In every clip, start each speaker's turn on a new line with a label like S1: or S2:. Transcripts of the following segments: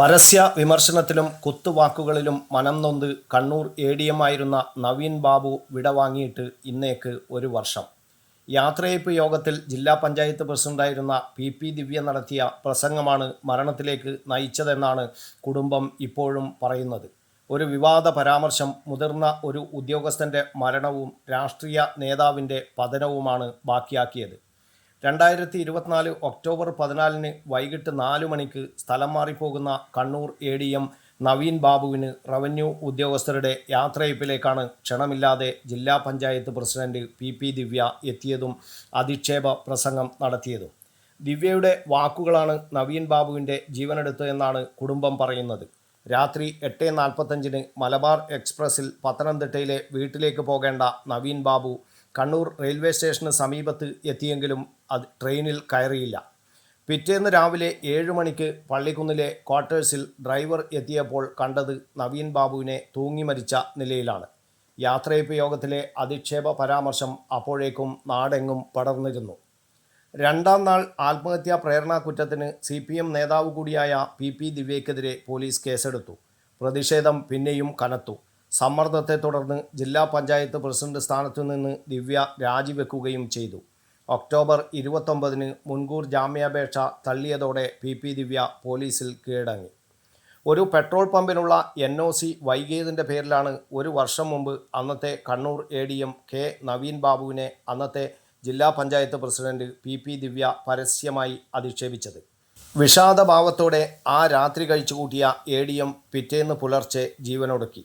S1: പരസ്യ വിമർശനത്തിലും കുത്തുവാക്കുകളിലും മനം നൊന്ത് കണ്ണൂർ എ ഡി എം ആയിരുന്ന നവീൻ ബാബു വിടവാങ്ങിയിട്ട് ഇന്നേക്ക് ഒരു വർഷം. യാത്രയയപ്പ് യോഗത്തിൽ ജില്ലാ പഞ്ചായത്ത് പ്രസിഡന്റായിരുന്ന പി പി ദിവ്യ നടത്തിയ പ്രസംഗമാണ് മരണത്തിലേക്ക് നയിച്ചതെന്നാണ് കുടുംബം ഇപ്പോഴും പറയുന്നത്. ഒരു വിവാദ പരാമർശം മുതിർന്ന ഒരു ഉദ്യോഗസ്ഥന്റെ മരണവും രാഷ്ട്രീയ നേതാവിന്റെ പതനവുമാണ് ബാക്കിയാക്കിയത്. രണ്ടായിരത്തി ഇരുപത്തിനാല് ഒക്ടോബർ പതിനാലിന് വൈകിട്ട് നാലു മണിക്ക് സ്ഥലം മാറിപ്പോകുന്ന Kannur A D M Naveen ബാബുവിന് റവന്യൂ ഉദ്യോഗസ്ഥരുടെ യാത്രയപ്പിലേക്കാണ് ക്ഷണമില്ലാതെ ജില്ലാ panchayat president P P Divya എത്തിയതും അധിക്ഷേപ പ്രസംഗം നടത്തിയതും. ദിവ്യയുടെ വാക്കുകളാണ് നവീൻ ബാബുവിന്റെ ജീവനെടുത്തതെന്നാണ് കുടുംബം പറയുന്നത്. രാത്രി എട്ട് നാൽപ്പത്തഞ്ചിന് മലബാർ എക്സ്പ്രസ്സിൽ പത്തനംതിട്ടയിലെ വീട്ടിലേക്ക് പോകേണ്ട നവീൻ ബാബു കണ്ണൂർ റെയിൽവേ സ്റ്റേഷന് സമീപത്ത് എത്തിയെങ്കിലും അത് ട്രെയിനിൽ കയറിയില്ല. പിറ്റേന്ന് രാവിലെ ഏഴ് മണിക്ക് പള്ളിക്കുന്നിലെ ക്വാർട്ടേഴ്സിൽ ഡ്രൈവർ എത്തിയപ്പോൾ കണ്ടത് നവീൻ ബാബുവിനെ തൂങ്ങി മരിച്ച നിലയിലാണ്. യാത്രയപ്പ് യോഗത്തിലെ അധിക്ഷേപ പരാമർശം അപ്പോഴേക്കും നാടെങ്ങും പടർന്നിരുന്നു. രണ്ടാം നാൾ ആത്മഹത്യാ പ്രേരണാ കുറ്റത്തിന് സി പി എം നേതാവ് കൂടിയായ പി പി ദിവ്യയ്ക്കെതിരെ പോലീസ് കേസെടുത്തു. പ്രതിഷേധം പിന്നെയും കനത്തു. സമ്മർദ്ദത്തെ തുടർന്ന് ജില്ലാ പഞ്ചായത്ത് പ്രസിഡന്റ് സ്ഥാനത്തു നിന്ന് ദിവ്യ രാജിവെക്കുകയും ചെയ്തു. ഒക്ടോബർ ഇരുപത്തൊമ്പതിന് മുൻകൂർ ജാമ്യാപേക്ഷ തള്ളിയതോടെ പി പി ദിവ്യ പോലീസിൽ കീഴടങ്ങി. ഒരു പെട്രോൾ പമ്പിനുള്ള എൻ ഒ സി വൈകിയതിന്റെ പേരിലാണ് ഒരു വർഷം മുമ്പ് അന്നത്തെ Kannur A D M K Naveen ബാബുവിനെ അന്നത്തെ ജില്ലാ panchayat president P P Divya പരസ്യമായി അധിക്ഷേപിച്ചത്. വിഷാദഭാവത്തോടെ ആ രാത്രി കഴിച്ചുകൂട്ടിയ എ ഡി എം പിറ്റേന്ന് പുലർച്ചെ ജീവനൊടുക്കി.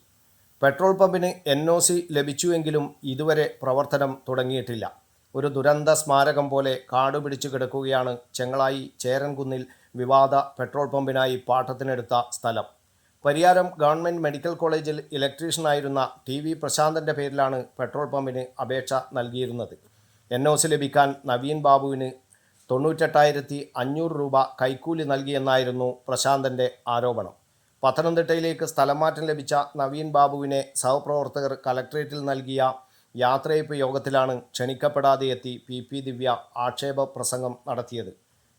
S1: പെട്രോൾ പമ്പിന് എൻ ഒ സി ലഭിച്ചുവെങ്കിലും ഇതുവരെ പ്രവർത്തനം തുടങ്ങിയിട്ടില്ല. ഒരു ദുരന്ത സ്മാരകം പോലെ കാടുപിടിച്ചു കിടക്കുകയാണ് ചെങ്ങളായി ചേരൻകുന്നിൽ വിവാദ പെട്രോൾ പമ്പിനായി പാട്ടത്തിനെടുത്ത സ്ഥലം. പരിയാരം ഗവൺമെന്റ് മെഡിക്കൽ കോളേജിൽ ഇലക്ട്രീഷ്യനായിരുന്ന ടി വി പ്രശാന്തന്റെ പേരിലാണ് പെട്രോൾ പമ്പിന് അപേക്ഷ നൽകിയിരുന്നത്. എൻ ഒ സി ലഭിക്കാൻ നവീൻ ബാബുവിന് തൊണ്ണൂറ്റെട്ടായിരത്തി അഞ്ഞൂറ് രൂപ കൈക്കൂലി നൽകിയെന്നായിരുന്നു പ്രശാന്തന്റെ ആരോപണം. പത്തനംതിട്ടയിലേക്ക് സ്ഥലംമാറ്റം ലഭിച്ച നവീൻ ബാബുവിനെ സഹപ്രവർത്തകർ കലക്ട്രേറ്റിൽ നൽകിയ യാത്രയപ്പ് യോഗത്തിലാണ് ക്ഷണിക്കപ്പെടാതെ എത്തി പി പി ദിവ്യ ആക്ഷേപ പ്രസംഗം നടത്തിയത്.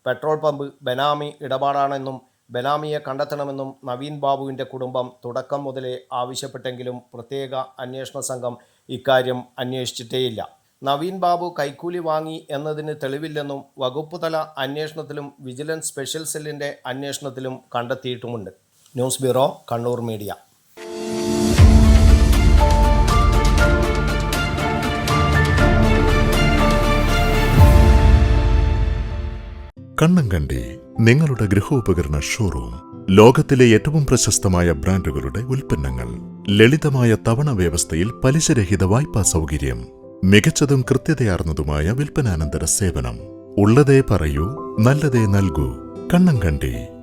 S1: പെട്രോൾ പമ്പ് ബനാമി ഇടപാടാണെന്നും ബനാമിയെ കണ്ടെത്തണമെന്നും നവീൻ ബാബുവിന്റെ കുടുംബം തുടക്കം മുതലേ ആവശ്യപ്പെട്ടെങ്കിലും പ്രത്യേക അന്വേഷണ സംഘം ഇക്കാര്യം അന്വേഷിച്ചിട്ടേയില്ല. നവീൻ ബാബു കൈക്കൂലി വാങ്ങി എന്നതിന് തെളിവില്ലെന്നും വകുപ്പ് തല അന്വേഷണത്തിലും വിജിലൻസ് സ്പെഷ്യൽ സെല്ലിന്റെ അന്വേഷണത്തിലും കണ്ടെത്തിയിട്ടുമുണ്ട്. News bureau Kannur media.
S2: Kannankandi നിങ്ങളുടെ ഗൃഹോപകരണ ഷോറൂം ലോകത്തിലെ ഏറ്റവും പ്രശസ്തമായ ബ്രാൻഡുകളുടെ ഉൽപ്പന്നങ്ങൾ ലളിതമായ തവണ വ്യവസ്ഥയിൽ പലിശരഹിത വായ്പാ സൗകര്യം മികച്ചതും കൃത്യതയാർന്നതുമായ വിൽപ്പനാനന്തര സേവനം. ഉള്ളതേ പറയൂ നല്ലതേ നൽകൂ. കണ്ണങ്കണ്ടി